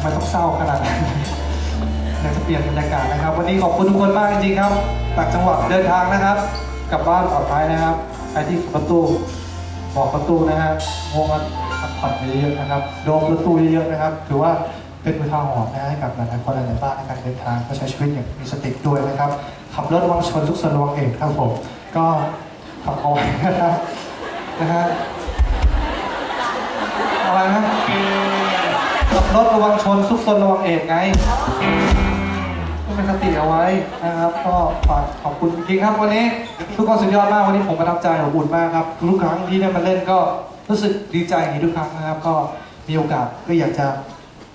ทำไมต้องเศร้าขนาดนั้นอยากจะเปลี่ยนบรรยากาศนะครับ วันนี้ขอบคุณทุกคนมากจริงๆครับต่างจังหวัดเดินทางนะครับ กลับบ้านปลอดภัยนะครับใครที่ประตูบอกประตูนะฮะงงกันพักผ่อนเยอะๆนะครับโดมประตูเยอะๆนะครับ ถือว่าเป็นอุทาหรณ์นะให้กับหลายๆคนหลายๆบ้านในการเดินทางก็ใช้ชีวิตอย่างมีสติด้วยนะครับ ขับรถวังชนทุกส่วนวังเหตุครับผมก็ฝากเอาไว้นะครับนะฮะอะไรนะ ขับรถระวังชนทุกส่วนระวังเหตุไงก็เป็นสติเอาไว้นะครับ ก็ฝากขอบคุณจริงๆครับวันนี้ ทุกคนสุดยอดมากวันนี้ผมประทับใจอบอุ่นมากครับทุกครั้งที่ได้มาเล่นก็รู้สึกดีใจอย่างนี้ทุกครั้งนะครับ ก็มีโอกาสก็อยากจะ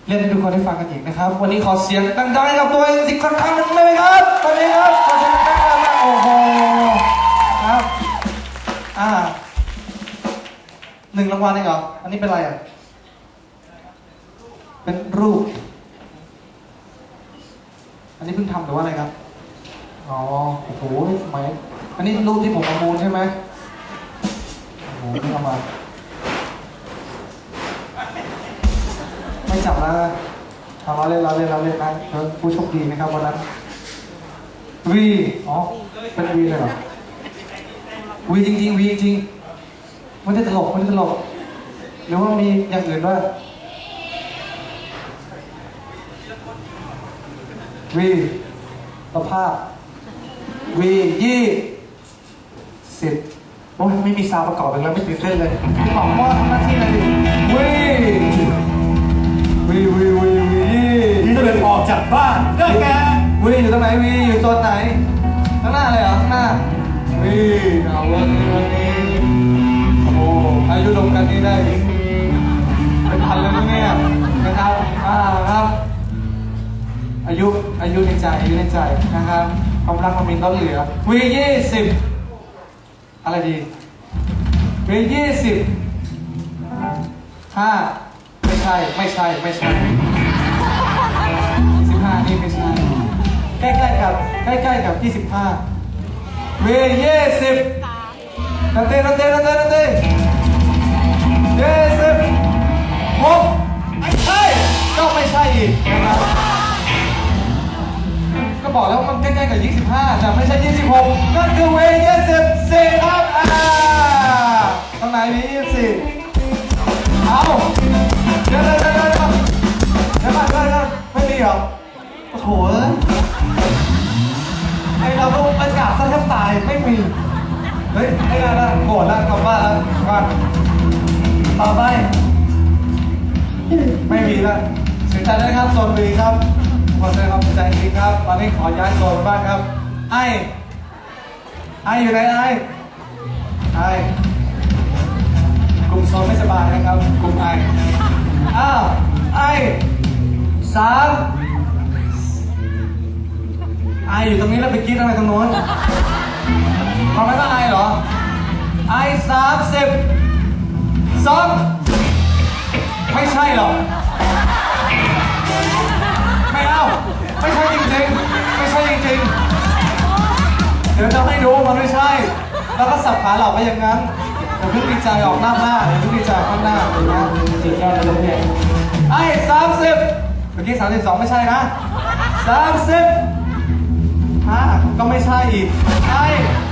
เล่นให้ทุกคนได้ฟังกันอีกนะครับ วันนี้ขอเสียงดังๆให้กับตัวเองอีกสักครั้งหนึ่งได้ไหมครับวันนี้ครับขอเสียงดังๆมากโอ้โหครับอ่าหนึ่งรางวัลเองเหรออันนี้เป็นอะไรอะ เป็นรูป อันนี้เพิ่งทำหรือว่าอะไรครับ อ๋อ โอ้โหสมัยอันนี้รูปที่ผมประมูลใช่ไหมโอ้โหเพิ่งเอามา ไม่จับแล้วนะเอาเราเล่นเราเล่นเราเล่นนะผู้โชคดีนะครับวันนั้นวีอ๋อ เป็นวีเลยเหรอวีจริงๆวีจริงไม่ได้ตลกไม่ได้ตลก หรือว่ามีอย่างอื่นด้วย วีประภาพวียี่สิบโอ้ยไม่มีซาวประกอบอีกแล้วไม่ตื่นเต้นเลยพี่หม่อมว่าทำหน้าที่อะไรดิวีวีวีวีวียี่ที่จะเดินออกจากบ้านได้แกวีอยู่ตรงไหนวีอยู่โซนไหนข้างหน้าเลยเหรอข้างหน้าวีเอาวันนี้วันนี้โอ้โหอายุรวมกันนี่ได้เป็นพันเลยนะเนี่ยนะครับอ่า อายุอายุในใจอายุในใจนะครับความรักมันมีล้นเหลือวียี่สิบอะไรดีวียี่สิบห้าไม่ใช่ไม่ใช่ไม่ใช่สิบห้านี่ไม่ใช่ใกล้ๆกับใกล้ๆกับยี่สิบห้าวียี่สิบนันเต้นันเต้นันเต้นันเต้ยี่สิบหกไม่ใช่ก็ไม่ใช่อีกนะครับก็บอก แล้วว่า 25 แต่ไม่ใช่ 26 นั่นคือเวย์24ครับอ่าตรงไหนมี24 เอาเดี๋ยวเดี๋ยวเดี๋ยวเดี๋ยวเดี๋ยวเดี๋ยวไม่มีหรอโอ้โหไอเราก็ประกาศซะแทบตายไม่มี เฮ้ยไม่ได้ละโกรธละกลับบ้านละมาต่อไป ไม่มีละสียใจด้วยครับโซนบีครับ ขอแสดงความเสียใจจริงครับตอนนี้ขอย้ายโซนบ้างครับ ไอไออยู่ไหนไอไอกลุ่มโซนไม่สบายนะครับ กลุ่มไออ้าว ไอสามไออยู่ตรงนี้แล้วไปกรีดอะไรตรงโน้นทำไมต้องไอเหรอ ไอสามสิบสองไม่ใช่หรอก ไม่ใช่จริงๆ ไม่ใช่จริงๆ เดี๋ยวจะให้ดูมันไม่ใช่ แล้วก็สับขาหลอกไปอย่างนั้นเดี๋ยวเพิ่งดีใจออกหน้าหน้าเดี๋ยวเพิ่งดีใจข้างหน้าเห็นไหมสุดยอดเลยเนี่ยไอ้สามสิบเมื่อกี้สามสิบสองไม่ใช่นะสามสิบห้าก็ไม่ใช่อีกไอ้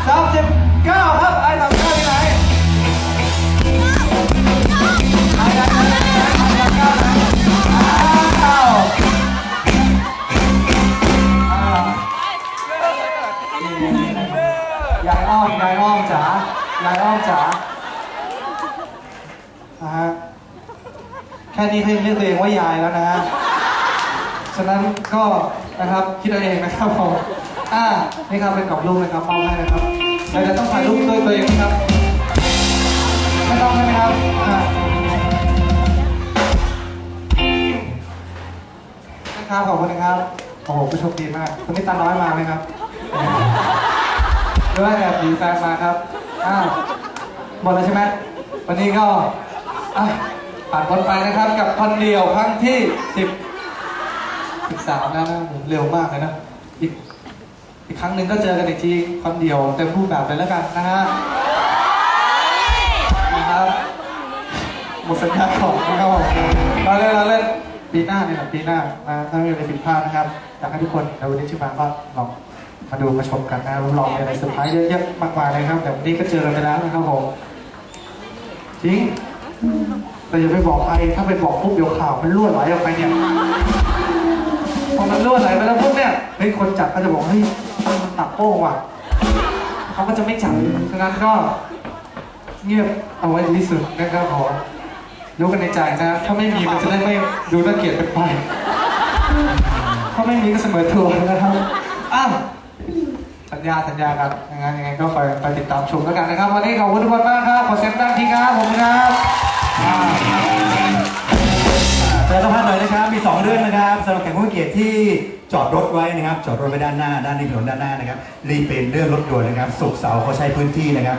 สามสิบเก้าครับ อ้อมยายอ้อมจ๋ายายอ้อมจ๋านะฮะแค่นี้เขายังเรียกตัวเองว่ายายแล้วนะฮะฉะนั้นก็นะครับคิดเอาเองนะครับผมอ่านี่ครับเป็นกรอบรูปนะครับมอบให้นะครับเราจะต้องถ่ายรูปด้วยตัวเองนะครับไม่ต้องใช่ไหมครับอ่านะครับขอบคุณนะครับโอ้โหผู้โชคดีมากคนนี้ตาน้อยมาไหมครับ หรือว่าแอบหนีแฟนมาครับอ้าวหมดแล้วใช่ไหมวันนี้ก็อะผ่านพ้นไปนะครับ กับคนเดียวครั้งที่สิบสิบสามแล้วนะเร็วมากเลยนะอีกอีกครั้งหนึ่งก็เจอกันอีกทีคนเดียวเต็มรูปแบบเลยแล้วกันนะฮะนะครับหมดสัญญาของนะครับผมเราเล่นเราเล่นปีหน้าเนี่ยแหละปีหน้านะถ้าไม่มีอะไรผิดพลาดนะครับอยากให้ทุกคนในวันนี้ที่อมาก็ลอง มาดูมาชมกันนะรับรองมีอะไรเซอร์ไพรส์เยอะแยะมากมายเลยครับแต่วันนี้ก็เจอกันไปแล้วนะครับผมจริงแต่อย่าไปบอกใครถ้าไปบอกปุ๊บเดี๋ยวข่าวมันรั่วไหลออกไปเนี่ยพอมันรั่วไหลไปแล้วปุ๊บเนี่ยเฮ้ยคนจัดก็จะบอกเฮ้ยมันตัดโป้งว่ะเขาก็จะไม่จับฉะนั้นก็เงียบเอาไว้ดีที่สุดนะครับขอรู้กันในใจนะ ถ้าไม่มีมันจะได้ไม่ดูน่าเกลียดเป็นไป ถ้าไม่มีก็เสมอตัวนะครับอ้าวสั ญาสัญญากันยังไงยังไงก็คอยไปติดตามชมแล้วกันนะครับ วันนี้ขอบคุณทุกคนมากครับขอเสียงดังทีครับผมครับแต่สัมภาษณ์หน่อยนะครับมี 2 เรื่องนะครับสำหรับแขกผู้เกียรติที่จอดรถไว้นะครับ จอดรถไว้ด้านหน้า ด้านในถนนด้านหน้านะครับรีเป็นเรื่องรถด่วนนะครับสุกเสาร์เขาใช้พื้นที่นะครับ